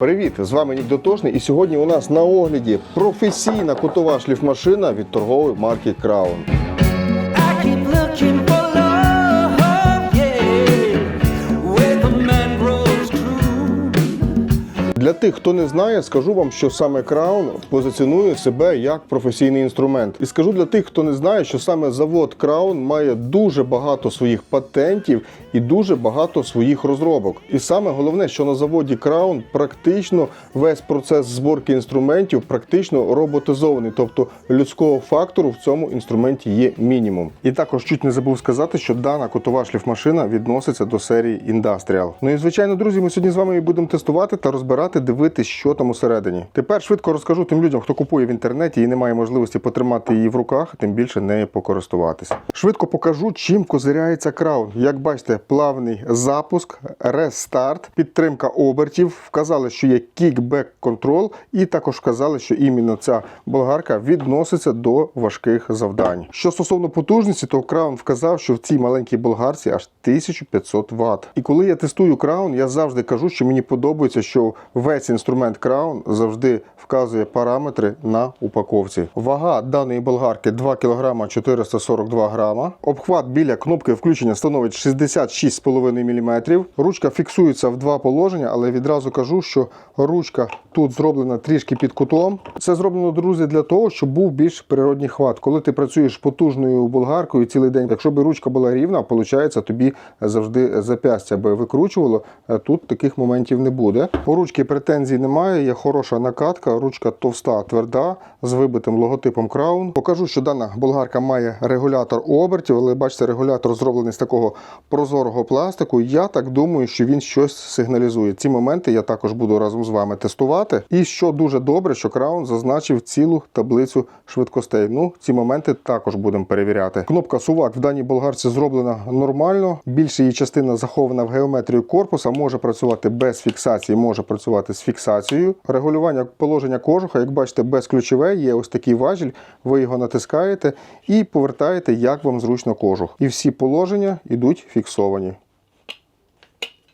Привіт! З вами Нік Дотошний і сьогодні у нас на огляді професійна кутова шліфмашина від торгової марки Crown. Для тих, хто не знає, скажу вам, що саме Crown позиціонує себе як професійний інструмент. І скажу для тих, хто не знає, що саме завод Crown має дуже багато своїх патентів і дуже багато своїх розробок. І саме головне, що на заводі Crown практично весь процес зборки інструментів практично роботизований, тобто людського фактору в цьому інструменті є мінімум. І також чуть не забув сказати, що дана котова шліфмашина відноситься до серії Industrial. Ну і звичайно, друзі, ми сьогодні з вами будемо тестувати та розбирати, дивитись, що там усередині. Тепер швидко розкажу тим людям, хто купує в інтернеті і не має можливості потримати її в руках, тим більше нею покористуватися. Швидко покажу, чим козиряється краун. Як бачите, плавний запуск, рестарт, підтримка обертів. Вказали, що є кікбек контрол, і також вказали, що іменно ця болгарка відноситься до важких завдань. Що стосовно потужності, то краун вказав, що в цій маленькій болгарці аж 1500 Вт. І коли я тестую краун, я завжди кажу, що мені подобається, що весь інструмент краун завжди вказує параметри на упаковці. Вага даної болгарки 2 кг 442 грама. Обхват біля кнопки включення становить 66,5 мм. Ручка фіксується в два положення, але відразу кажу, що ручка тут зроблена трішки під кутом. Це зроблено, друзі, для того, щоб був більш природній хват. Коли ти працюєш потужною болгаркою цілий день, якщо б ручка була рівна, виходить, тобі завжди запястя би викручувало. Е, Тут таких моментів не буде. По ручці претензій немає, є хороша накатка, ручка товста, тверда, з вибитим логотипом Crown. Покажу, що дана болгарка має регулятор обертів, але бачите, регулятор зроблений з такого прозорого пластику. Я так думаю, що він щось сигналізує. Ці моменти я також буду разом з вами тестувати. І що дуже добре, що Crown зазначив цілу таблицю швидкостей. Ну, ці моменти також будемо перевіряти. Кнопка сувак в даній болгарці зроблена нормально. Більша її частина захована в геометрію корпуса, може працювати без фіксації, може працювати з фіксацією. Регулювання положення кожуха, як бачите, безключове, є ось такий важіль. Ви його натискаєте і повертаєте, як вам зручно кожух. І всі положення йдуть фіксовані.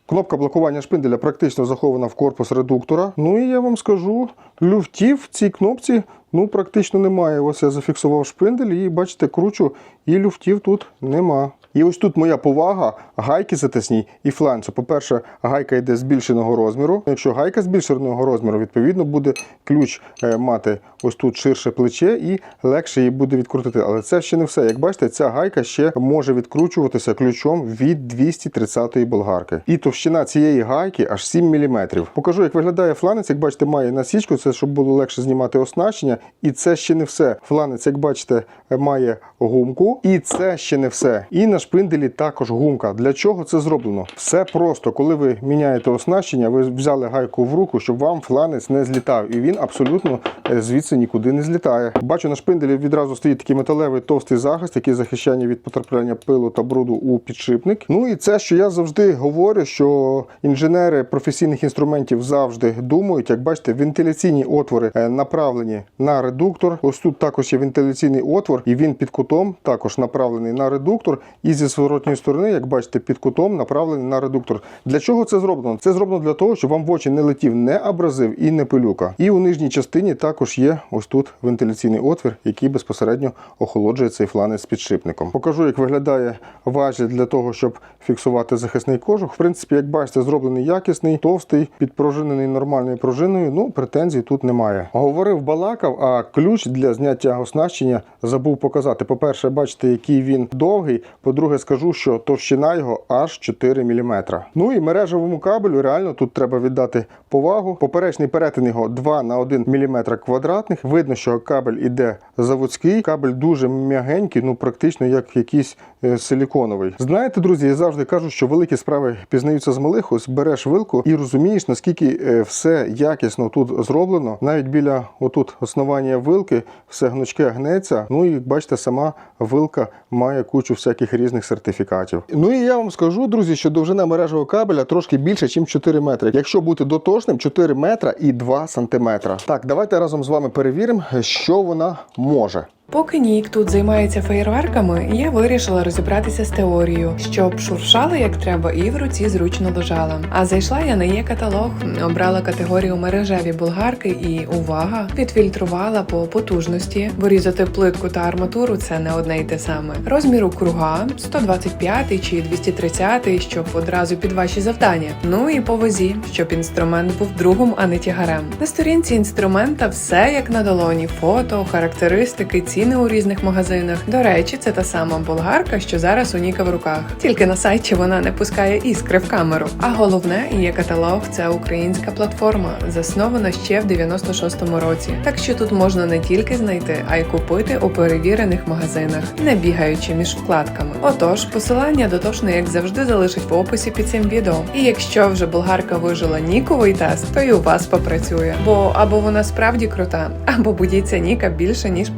Кнопка блокування шпинделя практично захована в корпус редуктора. Ну і я вам скажу, люфтів в цій кнопці ну, практично немає. Ось я зафіксував шпиндель і бачите, кручу, і люфтів тут нема. І ось тут моя повага, гайки затисні і фланцю. По-перше, гайка йде збільшеного розміру. Якщо гайка збільшеного розміру, відповідно буде ключ е, мати ось тут ширше плече і легше її буде відкрутити. Але це ще не все. Як бачите, ця гайка ще може відкручуватися ключом від 230-ї болгарки. І товщина цієї гайки аж 7 мм. Покажу, як виглядає фланець. Як бачите, має насічку, це щоб було легше знімати оснащення. І це ще не все. Фланець, як бачите, має гумку. І це ще не все. І на шпинделі також гумка. Для чого це зроблено? Все просто, коли ви міняєте оснащення, ви взяли гайку в руку, щоб вам фланець не злітав. І він абсолютно е, звідси нікуди не злітає. Бачу, на шпинделі відразу стоїть такий металевий товстий захист, який захищає від потрапляння пилу та бруду у підшипник. Ну і це, що я завжди говорю, що інженери професійних інструментів завжди думають, як бачите, вентиляційні отвори е, направлені на редуктор. Ось тут також є вентиляційний отвор, і він під кутом також направлений на редуктор. І зі зворотньої сторони, як бачите, під кутом направлений на редуктор. Для чого це зроблено? Це зроблено для того, щоб вам в очі не летів не абразив і не пилюка. І у нижній частині також є ось тут вентиляційний отвір, який безпосередньо охолоджує цей фланець з підшипником. Покажу, як виглядає важіль для того, щоб фіксувати захисний кожух. В принципі, як бачите, зроблений якісний, товстий, підпружинений нормальною пружиною. Ну, претензій тут немає. Говорив, балакав, а ключ для зняття оснащення забув показати. По-перше, бачите, який він довгий. По-друге, скажу, що товщина його аж 4 мм. Ну і мережевому кабелю реально тут треба віддати повагу. Поперечний перетин його 2 на 1 мм квадратних. Видно, що кабель іде заводський. Кабель дуже м'ягенький, ну практично як якийсь е, силіконовий. Знаєте, друзі, я завжди кажу, що великі справи пізнаються з малих. Ось береш вилку і розумієш, наскільки е, все якісно тут зроблено. Навіть біля отут основання вилки все гнучке гнеться. Ну і бачите, сама вилка має кучу всяких різних сертифікатів. Ну і я вам скажу, друзі, що довжина мережевого кабеля трошки більше, ніж 4 метри. Якщо бути дотошним, 4 метра і 2 сантиметра. Так, давайте разом з вами перевіримо, що вона може. Поки Нік тут займається феєрверками, я вирішила розібратися з теорією, щоб шуршала як треба і в руці зручно лежала. А зайшла я на є каталог, обрала категорію мережеві болгарки і увага, відфільтрувала по потужності. Вирізати плитку та арматуру це не одне й те саме. Розміру круга 125 чи 230, щоб одразу під ваші завдання. Ну і по вазі, щоб інструмент був другом, а не тягарем. На сторінці інструмента все як на долоні: фото, характеристики, ціни у різних магазинах. До речі, це та сама болгарка, що зараз у Ніка в руках. Тільки на сайті вона не пускає іскри в камеру. А головне, є каталог це українська платформа, заснована ще в 96-му році. Так що тут можна не тільки знайти, а й купити у перевірених магазинах, не бігаючи між вкладками. Отож, посилання дотошно, як завжди, залишить в описі під цим відео. І якщо вже болгарка вижила Ніковий тест, то і у вас попрацює. Бо або вона справді крута, або будіться Ніка більше ніж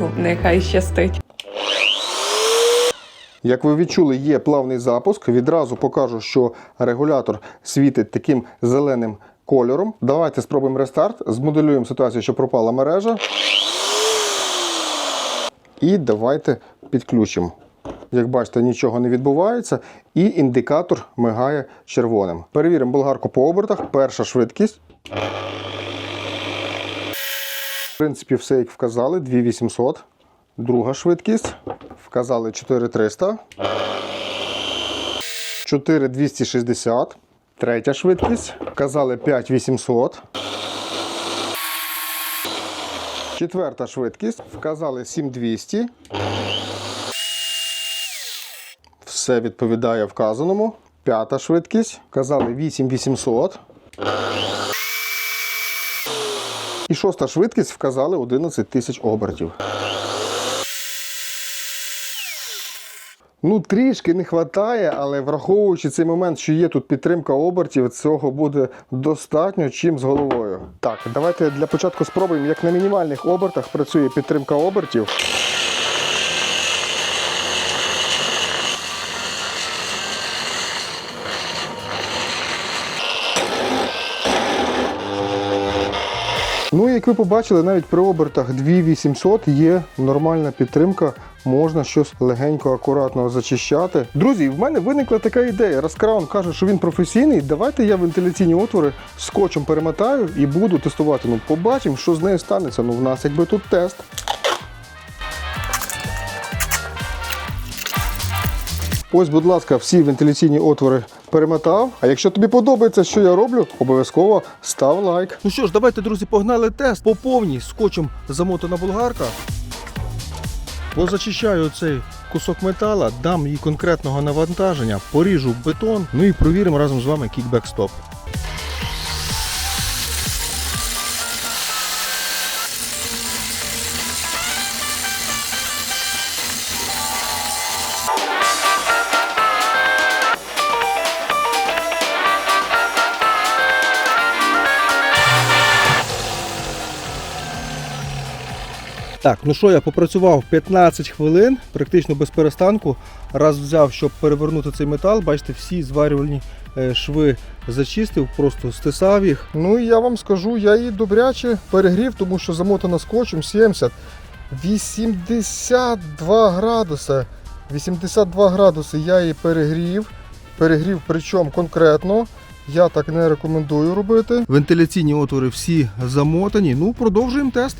перегріву. Нехай щастить. Як ви відчули, є плавний запуск. Відразу покажу, що регулятор світить таким зеленим кольором. Давайте спробуємо рестарт, змоделюємо ситуацію, що пропала мережа. І давайте підключимо. Як бачите, нічого не відбувається, і індикатор мигає червоним. Перевіримо болгарку по обертах. Перша швидкість. Принципі, все як вказали, 2800. Друга швидкість. Вказали 4300. 4260. Третя швидкість. Вказали 5800. Четверта швидкість. Вказали 7200. Все відповідає вказаному. П'ята швидкість. Вказали 8800. Шоста швидкість вказали 11 тисяч обертів. Ну, трішки не вистачає, але враховуючи цей момент, що є тут підтримка обертів, цього буде достатньо чим з головою. Так, давайте для початку спробуємо, як на мінімальних обертах працює підтримка обертів. Ну, як ви побачили, навіть при обертах 2800 є нормальна підтримка, можна щось легенько, акуратно зачищати. Друзі, в мене виникла така ідея. Раскраун каже, що він професійний, давайте я вентиляційні отвори скотчем перемотаю і буду тестувати. Ну, побачимо, що з нею станеться. Ну, в нас якби тут тест. Ось, будь ласка, всі вентиляційні отвори перемотав. А якщо тобі подобається, що я роблю, обов'язково став лайк. Ну що ж, давайте, друзі, погнали тест. По повній скотчем замотана болгарка. Позачищаю цей кусок метала, дам їй конкретного навантаження, поріжу бетон, ну і провіримо разом з вами кікбек Так, ну що, я попрацював 15 хвилин, практично без перестанку. Раз взяв, щоб перевернути цей метал, бачите, всі зварювальні е, шви зачистив, просто стисав їх. Ну і я вам скажу, я її добряче перегрів, тому що замотана скотчем 70. 82 градуси. 82 градуси я її перегрів. Перегрів, причому конкретно. Я так не рекомендую робити. Вентиляційні отвори всі замотані. Ну, продовжуємо тест.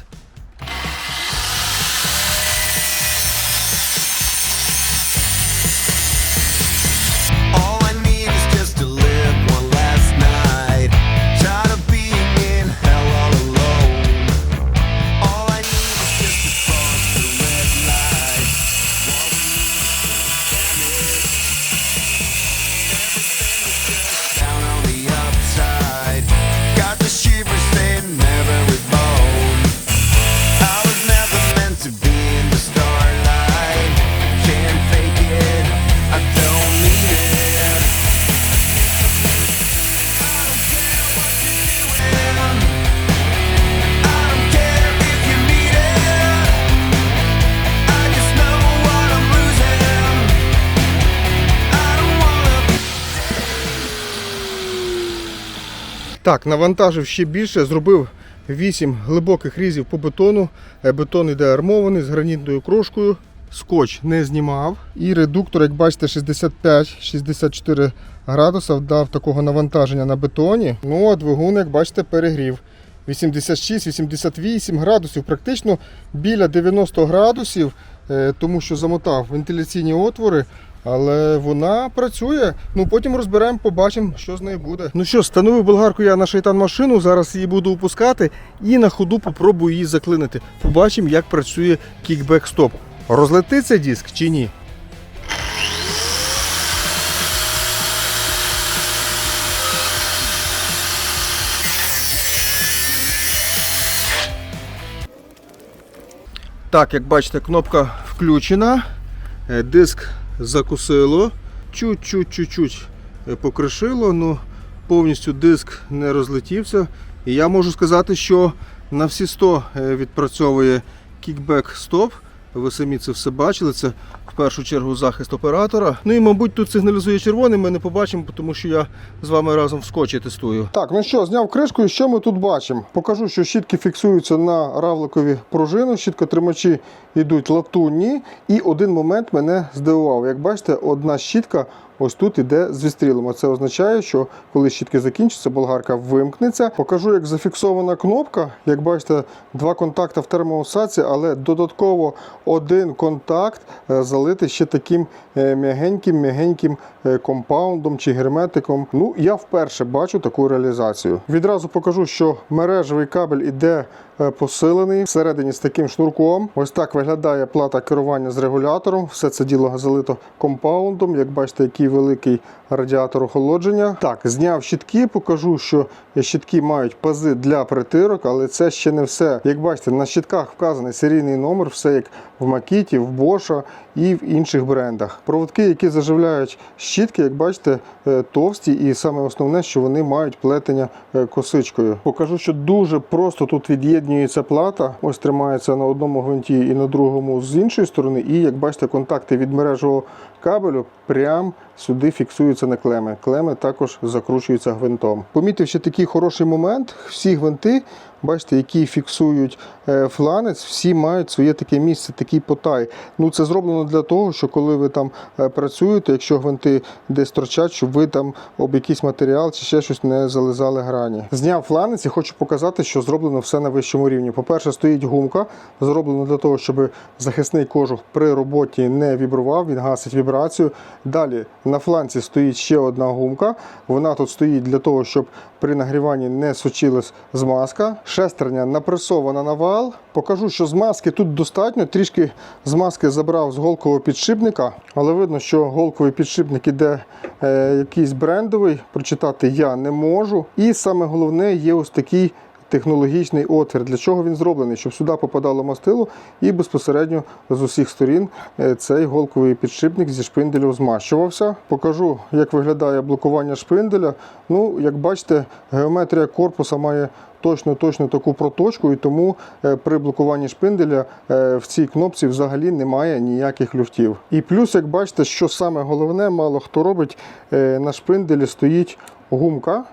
Так, навантажив ще більше, зробив 8 глибоких різів по бетону. Е, Бетон йде армований з гранітною крошкою. Скотч не знімав. І редуктор, як бачите, 65-64 градуса дав такого навантаження на бетоні. Ну а двигун, як бачите, перегрів. 86-88 градусів, практично біля 90 градусів, е, тому що замотав вентиляційні отвори. Але вона працює. Ну потім розберемо, побачимо, що з нею буде. Ну що, встановив болгарку я на шайтан машину. Зараз її буду опускати і на ходу попробую її заклинити. Побачимо, як працює кікбек стоп. Розлетиться диск чи ні? Так, як бачите, кнопка включена. Е, Диск закусило. Чуть-чуть-чуть е, покришило, ну повністю диск не розлетівся. І я можу сказати, що на всі 100 е, відпрацьовує кікбек стоп. Ви самі це все бачили. Це в першу чергу захист оператора. Ну і, мабуть, тут сигналізує червоний, Ми не побачимо, тому що я з вами разом в скотчі тестую. Так, ну що, зняв кришку, і що ми тут бачимо? Покажу, що щітки фіксуються на равликові пружини. Щіткотримачі йдуть латунні. І один момент мене здивував. Як бачите, одна щітка ось тут іде з відстрілом. Це означає, що коли щітки закінчаться, болгарка вимкнеться. Покажу, як зафіксована кнопка. Як бачите, два контакти в термоусадці, але додатково один контакт е, залитий ще таким м'ягеньким-м'ягеньким е, компаундом чи герметиком. Ну, я вперше бачу таку реалізацію. Відразу покажу, що мережевий кабель іде посилений всередині з таким шнурком. Ось так виглядає плата керування з регулятором. Все це діло залито компаундом. Як бачите, який великий радіатор охолодження. Так, зняв щітки, покажу, що щітки мають пази для притирок, але це ще не все. Як бачите, на щитках вказаний серійний номер, все як в Макіті, в Боша і в інших брендах. Проводки, які заживляють щітки, як бачите, е, товсті, і саме основне, що вони мають плетення е, косичкою. Покажу, що дуже просто тут від'єднюється плата. Ось тримається на одному гвинті і на другому з іншої сторони. І як бачите, контакти від мережевого кабелю прям сюди фіксуються на клеми. Клеми також закручуються гвинтом. Помітив ще такий хороший момент. Всі гвинти, бачите, які фіксують е, фланець, всі мають своє таке місце, такий потай. Ну це зроблено для того, що коли ви там е, працюєте, якщо гвинти десь торчать, щоб ви там об якийсь матеріал чи ще щось не зализали грані. Зняв фланець і хочу показати, що зроблено все на вищому рівні. По-перше, стоїть гумка, зроблено для того, щоб захисний кожух при роботі не вібрував, він гасить вібрацію. Далі на фланці стоїть ще одна гумка. Вона тут стоїть для того, щоб при нагріванні не сочилась змазка. Шестерня напресована на вал. Покажу, що змазки тут достатньо. Трішки змазки забрав з голкового підшипника, але видно, що голковий підшипник іде е, якийсь брендовий. Прочитати я не можу. І саме головне є ось такий технологічний отвір. Для чого він зроблений? Щоб сюди попадало мастило і безпосередньо з усіх сторін е, цей голковий підшипник зі шпинделю змащувався. Покажу, як виглядає блокування шпинделя. Ну, як бачите, геометрія корпуса має точно-точно таку проточку, і тому е, при блокуванні шпинделя е, в цій кнопці взагалі немає ніяких люфтів. І плюс, як бачите, що саме головне, мало хто робить, на шпинделі стоїть гумка.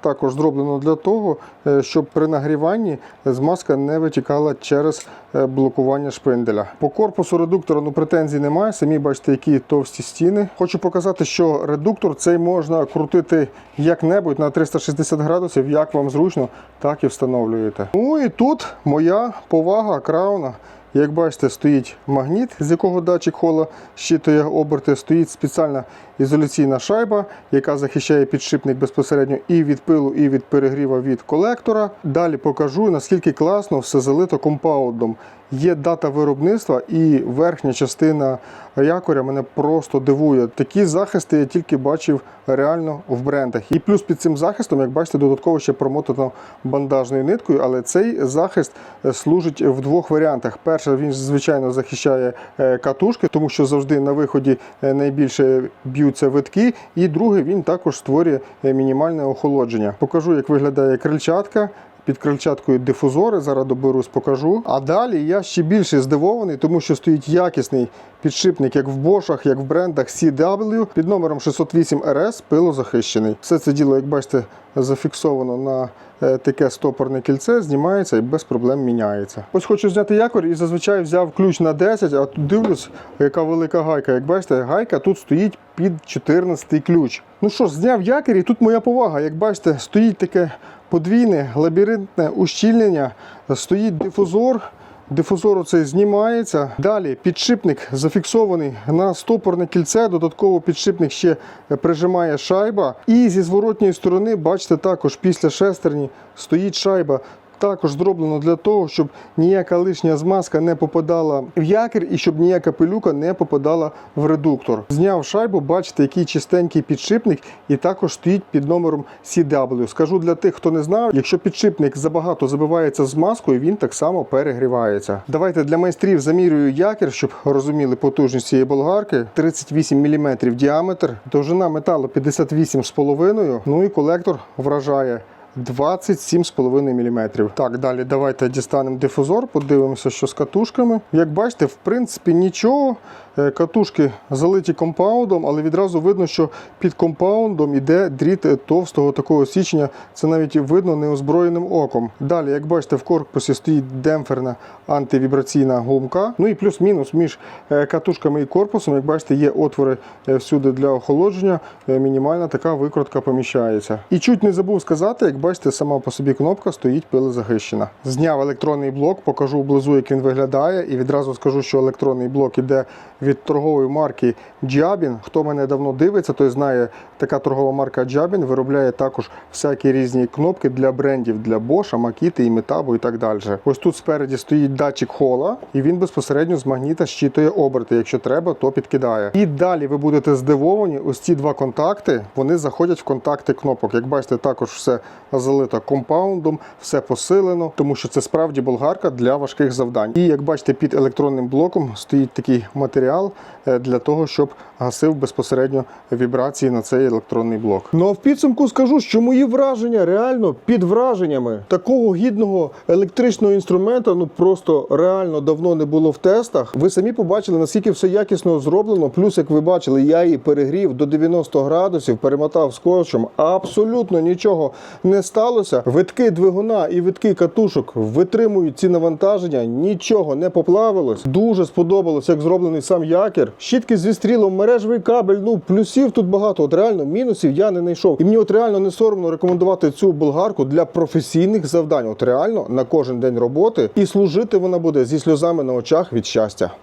Також зроблено для того, е, щоб при нагріванні змазка не витікала через е, блокування шпинделя. По корпусу редуктора ну, претензій немає. Самі бачите, які товсті стіни. Хочу показати, що редуктор цей можна крутити як-небудь на 360 градусів, як вам зручно, так і встановлюєте. Ну і тут моя повага крауна. Як бачите, стоїть магніт, з якого датчик хола щитує оберти, стоїть спеціальна ізоляційна шайба, яка захищає підшипник безпосередньо і від пилу, і від перегріва від колектора. Далі покажу, наскільки класно все залито компаундом. Є дата виробництва і верхня частина якоря мене просто дивує. Такі захисти я тільки бачив реально в брендах. І плюс під цим захистом, як бачите, додатково ще промотано бандажною ниткою, але цей захист е, служить в двох варіантах. Перше, він звичайно захищає е, катушки, тому що завжди на виході е, найбільше б'ються витки. І другий він також створює мінімальне охолодження. Покажу, як виглядає крильчатка. Під крильчаткою дифузори. Зараз доберусь, покажу. А далі я ще більше здивований, тому що стоїть якісний підшипник, як в Бошах, як в брендах CW під номером 608 RS пилозахищений. Все це діло, як бачите, зафіксовано на е, таке стопорне кільце, знімається і без проблем міняється. Ось хочу зняти якорь і зазвичай взяв ключ на 10, а тут дивлюсь, яка велика гайка. Як бачите, гайка тут стоїть під 14 ключ. Ну що ж, зняв якір, і тут моя повага. Як бачите, стоїть таке подвійне лабіринтне ущільнення, стоїть дифузор. Дифузор оцей знімається. Далі підшипник зафіксований на стопорне кільце. Додатково підшипник ще прижимає шайба. І зі зворотньої сторони, бачите, також після шестерні стоїть шайба. Також зроблено для того, щоб ніяка лишня змазка не попадала в якір і щоб ніяка пилюка не попадала в редуктор. Зняв шайбу, бачите, який чистенький підшипник, і також стоїть під номером CW. Скажу для тих, хто не знав, якщо підшипник забагато забивається змазкою, він так само перегрівається. Давайте для майстрів замірюю якір, щоб розуміли потужність цієї болгарки. 38 мм діаметр, довжина металу 58,5 ну і колектор вражає. 27,5 мм. Так, далі давайте дістанемо дифузор, подивимося, що з катушками. Як бачите, в принципі нічого. Е, Катушки залиті компаундом, але відразу видно, що під компаундом іде дріт е, товстого такого січення. Це навіть видно неозброєним оком. Далі, як бачите, в корпусі стоїть демпферна антивібраційна гумка. Ну і плюс-мінус між е, катушками і корпусом, як бачите, є отвори всюди для охолодження. Мінімальна така викрутка поміщається. І чуть не забув сказати, як бачите, сама по собі кнопка стоїть пилезахищена. Зняв електронний блок, покажу вблизу, як він виглядає, і відразу скажу, що електронний блок іде від торгової марки Jabin. Хто мене давно дивиться, той знає, така торгова марка Jabin виробляє також всякі різні кнопки для брендів для Bosch, Makita, і Metabo і так далі. Ось тут спереді стоїть датчик хола, і він безпосередньо з магніта щитує оберти. Якщо треба, то підкидає. І далі ви будете здивовані, ось ці два контакти вони заходять в контакти кнопок. Як бачите, також все залито компаундом, все посилено, тому що це справді болгарка для важких завдань. І як бачите, під електронним блоком стоїть такий матеріал е, для того, щоб гасив безпосередньо вібрації на цей електронний блок. Ну а в підсумку скажу, що мої враження реально під враженнями такого гідного електричного інструмента, ну просто реально давно не було в тестах. Ви самі побачили, наскільки все якісно зроблено. Плюс, як ви бачили, я її перегрів до 90 градусів, перемотав скотчем. Абсолютно нічого не сталося. Витки двигуна і витки катушок витримують ці навантаження, нічого не поплавилось. Дуже сподобалось, як зроблений сам якір. Щітки зі стрілом, мережевий кабель. Ну плюсів тут багато. От реально мінусів я не знайшов. І мені от реально не соромно рекомендувати цю болгарку для професійних завдань. От реально на кожен день роботи і служити вона буде зі сльозами на очах від щастя.